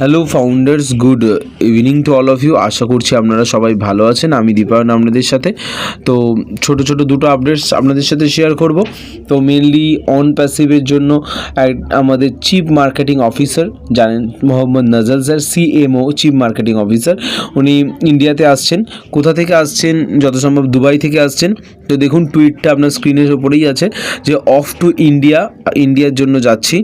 Hello founders good evening to all of you আশা করছি আপনারা সবাই ভালো আছেন। আমি দীপায়ন আপনাদের সাথে। তো ছোট ছোট দুটো আপডেটস আপনাদের সাথে শেয়ার করব। তো মেনলি অন প্যাসিভের জন্য আমাদের চিফ মার্কেটিং অফিসার জানেন Mohammad Nazal sir CMO chief marketing officer উনি ইন্ডিয়াতে আসছেন। কোথা থেকে আসছেন? যত সম্ভব দুবাই থেকে আসছেন। তো দেখুন টুইটটা আপনার স্ক্রিনের ওপরেই আছে যে অফ টু ইন্ডিয়া ইন্ডিয়ার জন্য যাচ্ছি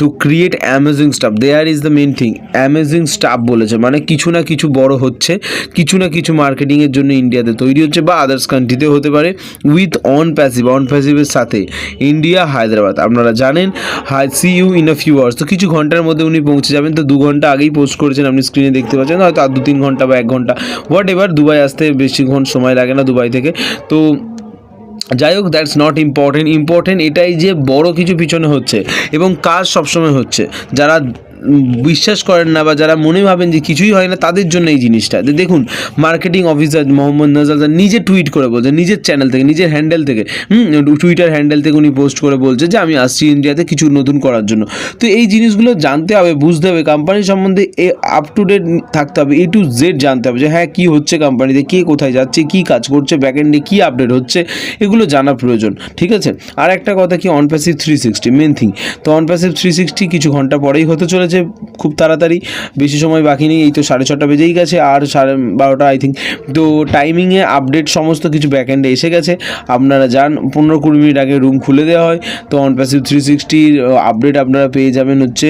to create amazing stuff there is the main thing amazing stuff বলেছে। মানে কিছু না কিছু বড় হচ্ছে, কিছু না কিছু মার্কেটিংয়ের জন্য ইন্ডিয়াতে তৈরি হচ্ছে বা আদার্স কান্ট্রিতেও হতে পারে উইথ অন প্যাসিভ অন প্যাসিভের সাথে। ইন্ডিয়া হায়দ্রাবাদ, আপনারা জানেন hi see you in a few hours তো কিছু ঘণ্টার মধ্যে উনি পৌঁছে যাবেন। তো দু ঘণ্টা আগেই পোস্ট করেছেন, আপনি স্ক্রিনে দেখতে পাচ্ছেন। হয়তো আর দু তিন ঘণ্টা বা এক ঘণ্টা হোয়াট এভার দুবাই আসতে বেশিক্ষণ সময় লাগে না দুবাই থেকে। তো যাই হোক দ্যাটস নট ইম্পর্টেন্ট ইম্পর্টেন্ট এটাই যে বড় কিছু পিছনে হচ্ছে এবং কাজ সবসময় হচ্ছে। যারা বিশ্বাস করেন না বা যারা মনে ভাবেন যে কিছুই হয় না, তাদের জন্য এই জিনিসটা। দেখুন মার্কেটিং অফিসার মোহাম্মদ নাজাল নিজে টুইট করে বলছে, নিজের চ্যানেল থেকে, নিজের হ্যান্ডেল থেকে। টুইটার হ্যান্ডেল থেকে উনি পোস্ট করে বলছে যে, আমি আসছি ইন্ডিয়াতে কিছু নতুন করার জন্য। তো এই জিনিসগুলো জানতে হবে, বুঝতে হবে। কোম্পানি সম্বন্ধে এ আপ টু ডেট থাকতে হবে এ টু জেড জানতে হবে যে হ্যাঁ কী হচ্ছে কোম্পানিতে কে কোথায় যাচ্ছে, কী কাজ করছে ব্যাকএন্ডে কী আপডেট হচ্ছে, এগুলো জানা প্রয়োজন, ঠিক আছে? আর একটা কথা কি ONPASSIVE three sixty main thing তো অনপ্যাসিভ থ্রি সিক্সটি কিছু ঘণ্টা পরেই হতে চলেছে। খুব তাড়াতাড়ি, বেশি সময় বাকি নেই, এই তো সাড়ে ছটা বেজেই গেছে, আর সাড়ে বারোটা আই থিঙ্ক তো টাইমিংয়ে আপডেট সমস্ত কিছু ব্যাকএন্ডে এসে গেছে। আপনারা যান, পনেরো কুড়ি মিনিট আগে রুম খুলে দেওয়া হয়। তো অনপ্যাসিভ থ্রি সিক্সটির আপডেট আপনারা পেয়ে যাবেন হচ্ছে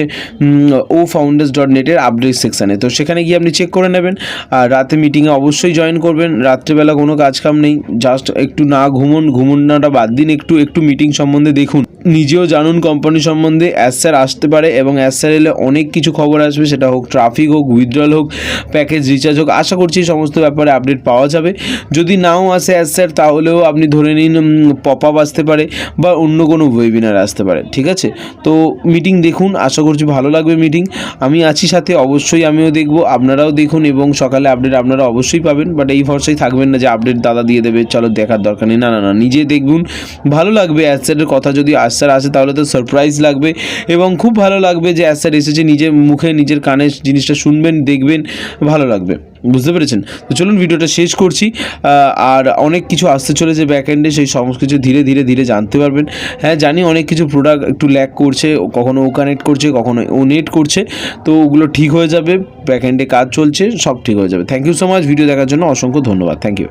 ও ফাউন্ডার্স ডট নেটের আপডেট সেকশানে তো সেখানে গিয়ে আপনি চেক করে নেবেন। আর রাতে মিটিংয়ে অবশ্যই জয়েন করবেন। রাত্রেবেলা কোনো কাজ কাম নেই। জাস্ট একটু না ঘুমন ঘুমনাটা বাদ দিন। একটু একটু মিটিং সম্বন্ধে দেখুন। নিজেও জানুন কোম্পানি সম্বন্ধে। অ্যাস স্যার আসতে পারে এবং অ্যাস স্যার এলে অনেক কিছু খবর আসবে, সেটা হোক ট্রাফিক হোক উইথড্রল হোক প্যাকেজ রিচার্জ হোক, আশা করছি সমস্ত ব্যাপারে আপডেট পাওয়া যাবে। যদি নাও আসে অ্যাস স্যার তাহলেও আপনি ধরে নিন পপ আপ আসতে পারে বা অন্য কোনো ওয়েবিনার আসতে পারে, ঠিক আছে? তো মিটিং দেখুন, আশা করছি ভালো লাগবে মিটিং আমি আছি সাথে, অবশ্যই আমিও দেখব, আপনারাও দেখুন এবং সকালে আপডেট আপনারা অবশ্যই পাবেন বাট এই ভরসায় থাকবেন না যে আপডেট দাদা দিয়ে দেবে, চলো দেখার দরকার নেই, না না না, নিজে দেখুন। ভালো লাগবে অ্যাসারের কথা যদি আসার আসে, তাহলে তো সারপ্রাইজ লাগবে এবং খুব ভালো লাগবে যে অ্যাসার এসেছে নিজের মুখে, নিজের কানে জিনিসটা শুনবেন, দেখবেন, ভালো লাগবে। বুঝতে পেরেছেন? তো চলুন ভিডিওটা শেষ করছি। আর অনেক কিছু আসতে চলেছে ব্যাক এন্ডে সেই সমস্ত কিছু ধীরে ধীরে ধীরে জানতে পারবেন। হ্যাঁ জানি অনেক কিছু প্রোডাক্ট একটু ল্যাক করছে, কখনো ও কানেক্ট করছে, কখনো ও নেট করছে। তো ওগুলো ঠিক হয়ে যাবে ব্যাক এন্ডে কাজ চলছে, সব ঠিক হয়ে যাবে। Thank you so much video দেখার জন্য অসংখ্য ধন্যবাদ। Thank you